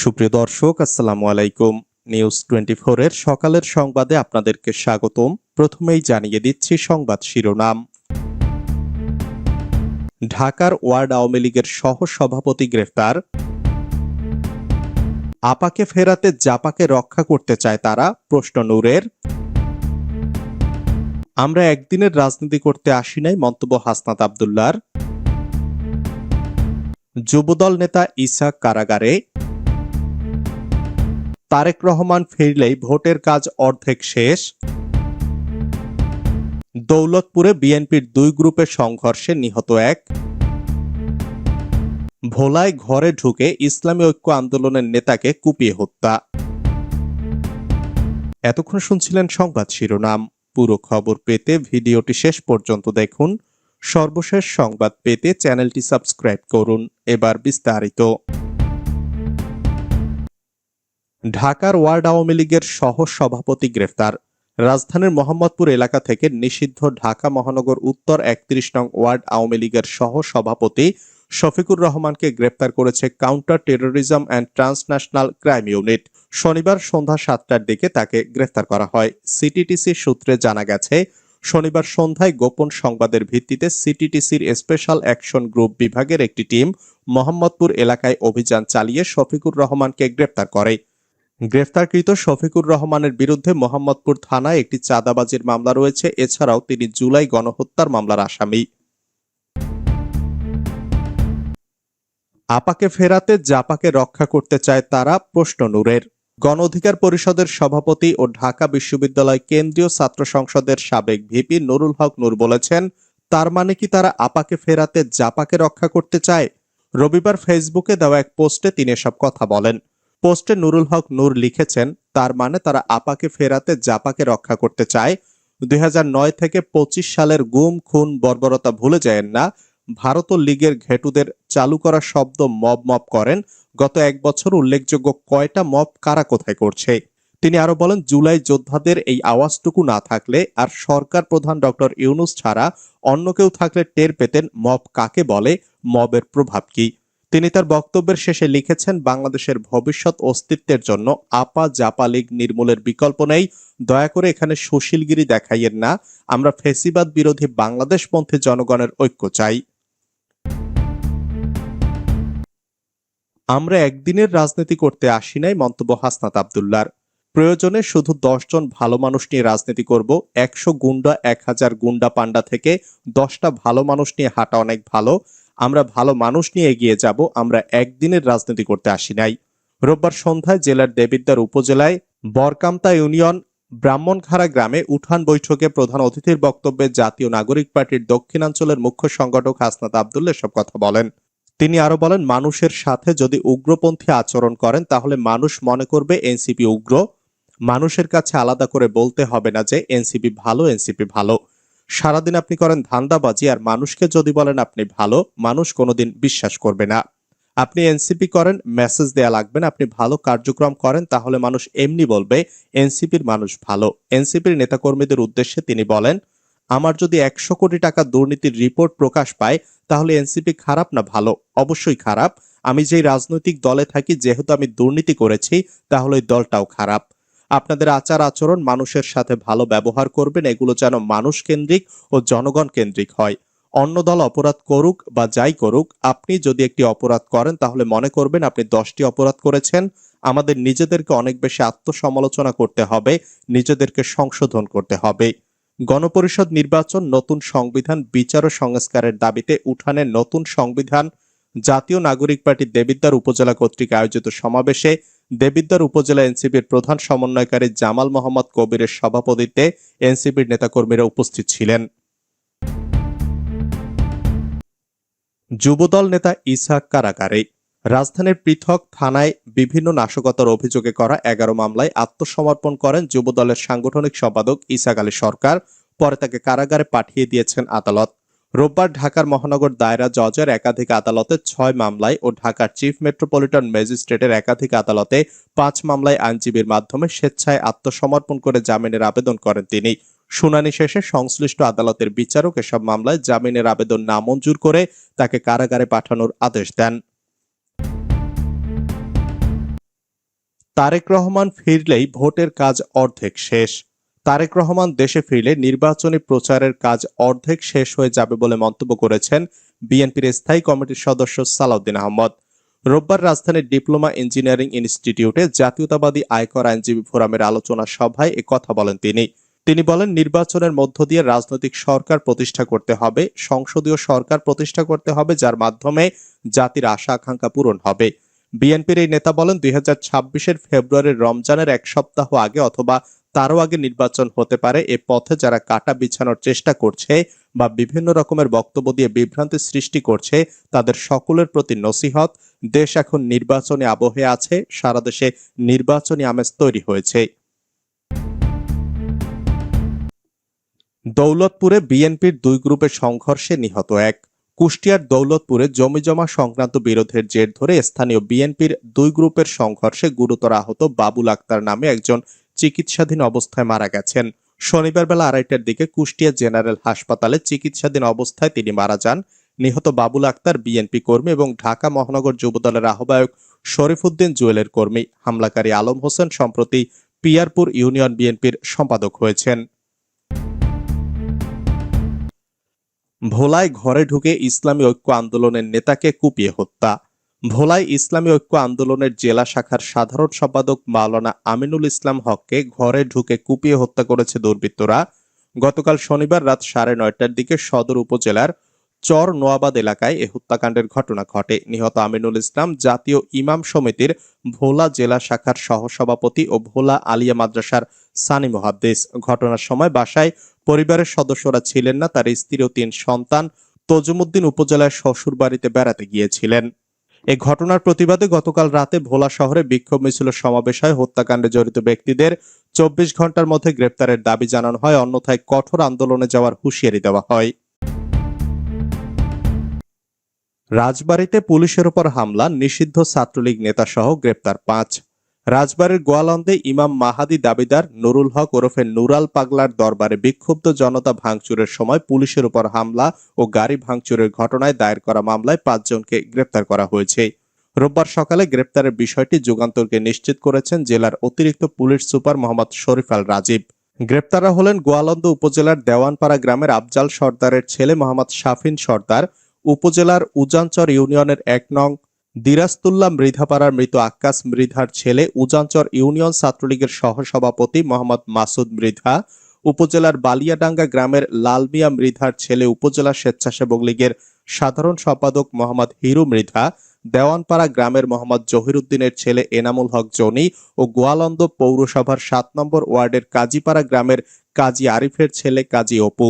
সুপ্রিয় দর্শক, আসসালামু আলাইকুম। নিউজ টোয়েন্টি এর সকালের সংবাদে আপনাদেরকে স্বাগতম। প্রথমেই জানিয়ে দিচ্ছি সংবাদ শিরোনাম। ঢাকার ওয়ার্ড আওয়ামী লীগের সহ সভাপতি গ্রেফতার। আপাকে ফেরাতে জাপাকে রক্ষা করতে চায় তারা, প্রশ্ন নূরের। আমরা একদিনের রাজনীতি করতে আসি নাই, মন্তব্য হাসনাত আবদুল্লার। যুবদল নেতা ইসাক কারাগারে। তারেক রহমান ফিরলেই ভোটের কাজ অর্ধেক শেষ। দৌলতপুরে বিএনপির দুই গ্রুপের সংঘর্ষে নিহত এক। ভোলায় ঘরে ঢুকে ইসলামী ঐক্য আন্দোলনের নেতাকে কুপিয়ে হত্যা। এতক্ষণ শুনছিলেন সংবাদ শিরোনাম। পুরো খবর পেতে ভিডিওটি শেষ পর্যন্ত দেখুন। সর্বশেষ সংবাদ পেতে চ্যানেলটি সাবস্ক্রাইব করুন। এবার বিস্তারিত। ঢাকার ওয়ার্ড আওয়ামী লীগের সহ সভাপতি গ্রেফতার। রাজধানীর মোহাম্মদপুর এলাকা থেকে নিষিদ্ধ ঢাকা মহানগর উত্তর একত্রিশ নং ওয়ার্ড আওয়ামী লীগের সহ সভাপতি শফিকুর রহমানকে গ্রেপ্তার করেছে counter terrorism and transnational crime unit. শনিবার সন্ধ্যা সাতটার দিকে তাকে গ্রেফতার করা হয়। সিটিটিসি সূত্রে জানা গেছে, শনিবার সন্ধ্যায় গোপন সংবাদের ভিত্তিতে সিটিটিসির স্পেশাল অ্যাকশন গ্রুপ বিভাগের একটি টিম মোহাম্মদপুর এলাকায় অভিযান চালিয়ে শফিকুর রহমানকে গ্রেপ্তার করে। গ্রেফতারকৃত শফিকুর রহমানের বিরুদ্ধে মোহাম্মদপুর থানায় একটি চাঁদাবাজির মামলা রয়েছে। এছাড়াও তিনি জুলাই গণহত্যার মামলার আসামি। আপাকে ফেরাতে জাপাকে রক্ষা করতে চায় তারা প্রশ্ন নূরের। গণ অধিকার পরিষদের সভাপতি ও ঢাকা বিশ্ববিদ্যালয় কেন্দ্রীয় ছাত্র সংসদের সাবেক ভিপি নুরুল হক নূর বলেছেন, তার মানে কি তারা আপাকে ফেরাতে জাপাকে রক্ষা করতে চায়? রবিবার ফেসবুকে দেওয়া এক পোস্টে তিনি এসব কথা বলেন। পোস্টে নুরুল হক নূর লিখেছেন, তার মানে তারা আপাকে ফেরাতে জাপাকে রক্ষা করতে চায়। দু হাজার নয় থেকে ২৫ সালের গুম, খুন, বর্বরতা ভুলে যায়েন না। ভারত লীগের ঘেটুদের চালু করা শব্দ মব মব করেন। গত এক বছর উল্লেখযোগ্য কয়টা মব কারা কোথায় করছে? তিনি আরও বলেন, জুলাই যোদ্ধাদের এই আওয়াজটুকু না থাকলে আর সরকার প্রধান ডক্টর ইউনুস ছাড়া অন্য কেউ থাকলে টের পেতেন মব কাকে বলে, মবের প্রভাব কি। তিনি তার বক্তব্যের শেষে লিখেছেন, বাংলাদেশের ভবিষ্যৎ অস্তিত্বের জন্য আপা জাপা লীগ নির্মূলের বিকল্প নেই। দয়া করে এখানে সুশীলগিরি দেখাইয়েন না। আমরা ফেসিবাদ বিরোধী বাংলাদেশপন্থী জনগণের ঐক্য চাই। আমরা একদিনের রাজনীতি করতে আসি নাই মন্তব্য হাসনাত আবদুল্লার। প্রয়োজনে শুধু দশজন ভালো মানুষ নিয়ে রাজনীতি করব। একশো গুন্ডা, এক হাজার গুন্ডা পান্ডা থেকে দশটা ভালো মানুষ নিয়ে হাঁটা অনেক ভালো। আমরা ভালো মানুষ নিয়ে এগিয়ে যাব, আমরা একদিনের রাজনীতি করতে আসি নাই। রোববার সন্ধ্যায় জেলার দেবিদ্বার উপজেলায় বরকামতা ইউনিয়ন, ব্রাহ্মণখাড়া গ্রামে উঠান বৈঠকে প্রধান অতিথির বক্তব্যে জাতীয় নাগরিক পার্টির দক্ষিণাঞ্চলের মুখ্য সংগঠক হাসনাত আবদুল্লা সব কথা বলেন। তিনি আরও বলেন, মানুষের সাথে যদি উগ্রপন্থী আচরণ করেন, তাহলে মানুষ মনে করবে এনসিপি উগ্র। মানুষের কাছে আলাদা করে বলতে হবে না যে এনসিপি ভালো এনসিপি ভালো। সারাদিন আপনি করেন ধান্দাবাজি আর মানুষকে যদি বলেন আপনি ভালো, মানুষ কোনোদিন বিশ্বাস করবে না। আপনি এনসিপি করেন, মেসেজ দেয়া লাগবে না, আপনি ভালো কার্যক্রম করেন, তাহলে মানুষ এমনি বলবে, এনসিপির মানুষ ভালো। এনসিপির নেতাকর্মীদের উদ্দেশ্যে তিনি বলেন, আমার যদি একশো কোটি টাকা দুর্নীতির রিপোর্ট প্রকাশ পায়, তাহলে এনসিপি খারাপ না ভালো? অবশ্যই খারাপ। আমি যেই রাজনৈতিক দলে থাকি, যেহেতু আমি দুর্নীতি করেছি, তাহলে দলটাও খারাপ। আপনাদের আচার আচরণ মানুষের সাথে ভালো ব্যবহার করবেন, এগুলো যেন মানুষ কেন্দ্রিক ও জনগণ কেন্দ্রিক হয়। অন্য দল অপরাধ করুক বা যাই করুক, আপনি যদি একটি অপরাধ করেন, তাহলে মনে করবেন আপনি দশটি অপরাধ করেছেন। আমাদের নিজেদেরকে অনেক বেশি আত্মসমালোচনা করতে হবে, নিজেদেরকে সংশোধন করতে হবে। গণপরিষদ নির্বাচন নতুন সংবিধান বিচার ও সংস্কারের দাবিতে উঠানে নতুন সংবিধান। জাতীয় নাগরিক পার্টি দেবিদ্বার উপজেলা কর্তৃক আয়োজিত সমাবেশে দেবিদ্বার উপজেলা এনসিপির প্রধান সমন্বয়কারী জামাল মোহাম্মদ কবিরের সভাপতিত্বে এনসিপির নেতাকর্মীরা উপস্থিত ছিলেন। যুবদল নেতা ইসহাক কারাগারে। রাজধানীর পৃথক থানায় বিভিন্ন নাশকতার অভিযোগে করা এগারো মামলায় আত্মসমর্পণ করেন যুবদলের সাংগঠনিক সম্পাদক ইসাক আলী সরকার। পরে তাকে কারাগারে পাঠিয়ে দিয়েছেন আদালত। রোববার ঢাকার মহানগর দায়রা জজের একাধিক আদালতে ছয় মামলায় ও ঢাকার চিফ মেট্রোপলিটন ম্যাজিস্ট্রেটের একাধিক আদালতে পাঁচ মামলায় আইনজীবীর মাধ্যমে স্বেচ্ছায় আত্মসমর্পণ করে জামিনের আবেদন করেন তিনি। শুনানি শেষে সংশ্লিষ্ট আদালতের বিচারক এসব মামলায় জামিনের আবেদন নামঞ্জুর করে তাকে কারাগারে পাঠানোর আদেশ দেন। তারেক রহমান ফিরলেই ভোটের কাজ অর্ধেক শেষ। তারেক রহমান দেশে ফিরলে নির্বাচনী প্রচারের কাজ অর্ধেক শেষ হয়ে যাবে বলে মন্তব্য করেছেন বিএনপির স্থায়ী কমিটির সদস্য সালাউদ্দিন আহমদ। রোববার রাজধানীর ডিপ্লোমা ইঞ্জিনিয়ারিং ইনস্টিটিউটে জাতীয়তাবাদী আয়কর আইনজীবী ফোরামের আলোচনা সভায় কথা বলেন তিনি। তিনি বলেন, নির্বাচনের মধ্য দিয়ে রাজনৈতিক সরকার প্রতিষ্ঠা করতে হবে, সংসদীয় সরকার প্রতিষ্ঠা করতে হবে, যার মাধ্যমে জাতির আশা আকাঙ্ক্ষা পূরণ হবে। বিএনপির এই নেতা বলেন, দুই হাজার ছাব্বিশের ফেব্রুয়ারির রমজানের এক সপ্তাহ আগে অথবা তারও আগে নির্বাচন হতে পারে এ পথে যারা কাটা বিছানোর চেষ্টা করছে বা বিভিন্ন রকমের বক্তব্য দিয়ে বিভ্রান্তি সৃষ্টি করছে, তাদের সকলের প্রতি নসিহত। দেশ এখন নির্বাচনী আবহে আছে, সারা দেশে নির্বাচনী আমেজ তৈরি হয়েছে। দৌলতপুরে বিএনপির দুই গ্রুপের সংঘর্ষে নিহত এক। কুষ্টিয়ার দৌলতপুরে জমিজমা সংক্রান্ত বিরোধের জের ধরে স্থানীয় বিএনপির দুই গ্রুপের সংঘর্ষে গুরুতর আহত বাবুল আক্তার নামে একজন চিকিৎসাধীন অবস্থায় মারা গেছেন। শনিবার বেলা আড়াইটার দিকে কুষ্টিয়া জেনারেল হাসপাতালে চিকিৎসাধীন অবস্থায় তিনি মারা যান। নিহত বাবুল আক্তার, বিএনপি কর্মী এবং ঢাকা মহানগর যুবদলের আহ্বায়ক শরীফুদ্দিন জুয়েলের কর্মী হামলাকারী আলম হোসেন সম্প্রতি পিয়ারপুর ইউনিয়ন বিএনপির সম্পাদক হয়েছেন। ভোলায় ঘরে ঢুকে ইসলামী ঐক্য আন্দোলনের নেতাকে কুপিয়ে হত্যা। ভোলায় ইসলামী ঐক্য আন্দোলনের জেলা শাখার সাধারণ সম্পাদক মাওলানা আমিনুল ইসলাম হককে ঘরে ঢুকে কুপিয়ে হত্যা করেছে দুর্বৃত্তরা। গতকাল শনিবার রাত সাড়ে নয়টার দিকে সদর উপজেলার চর নোয়াবাদ এলাকায় এ হত্যাকাণ্ডের ঘটনা ঘটে। নিহত আমিনুল ইসলাম জাতীয় ইমাম সমিতির ভোলা জেলা শাখার সহসভাপতি ও ভোলা আলিয়া মাদ্রাসার সানি মহাদ্দেশ ঘটনার সময় বাসায় পরিবারের সদস্যরা ছিলেন না, তার স্ত্রী ও তিন সন্তান তজুমুদ্দিন উপজেলার শ্বশুর বাড়িতে বেড়াতে গিয়েছিলেন। এ ঘটনার প্রতিবাদে গতকাল রাতে ভোলা শহরে বিক্ষোভ মিছিল সমাবেশ হয়। হত্যাকাণ্ডে জড়িত ব্যক্তিদের চব্বিশ ঘণ্টার মধ্যে গ্রেপ্তারের দাবি জানানো হয়। অন্যথায় কঠোর আন্দোলনে যাওয়ার হুঁশিয়ারি দেওয়া হয়। রাজবাড়ীতে পুলিশের উপর হামলা। নিষিদ্ধ ছাত্রলীগ নেতাসহ গ্রেপ্তার পাঁচ। রাজবাড়ীর গোয়ালন্দে ইমাম মাহাদি দাবিদার নুরুল হক ওরফে নুরাল পাগলার দরবারে বিক্ষুব্ধ জনতা ভাঙচুরের সময় পুলিশের উপর হামলা ও গাড়ি ভাঙচুরের ঘটনায় দায়ের করা মামলায় পাঁচজনকে গ্রেপ্তার করা হয়েছে। রোববার সকালে গ্রেপ্তারের বিষয়টি যুগান্তরকে নিশ্চিত করেছেন জেলার অতিরিক্ত পুলিশ সুপার মোহাম্মদ শরীফ আল রাজীব। গ্রেপ্তাররা হলেন গোয়ালন্দ উপজেলার দেওয়ানপাড়া গ্রামের আফজাল সর্দারের ছেলে মোহাম্মদ শাফিন সর্দার, উপজেলার উজানচর ইউনিয়নের এক নং দিরাস্তুল্লাহ মৃধাপাড়ার মৃত আক্কাস মৃধার ছেলে উজানচর ইউনিয়ন ছাত্রলীগের সহসভাপতি মোহাম্মদ মাসুদ মৃধা, উপজেলার বালিয়াডাঙ্গা গ্রামের লালমিয়া মৃধার ছেলে উপজেলা স্বেচ্ছাসেবক লীগের সাধারণ সম্পাদক মোহাম্মদ হিরু মৃধা, দেওয়ানপাড়া গ্রামের মোহাম্মদ জহিরুদ্দিনের ছেলে এনামুল হক জনি ও গোয়ালন্দ পৌরসভার সাত নম্বর ওয়ার্ডের কাজীপাড়া গ্রামের কাজী আরিফের ছেলে কাজী অপু।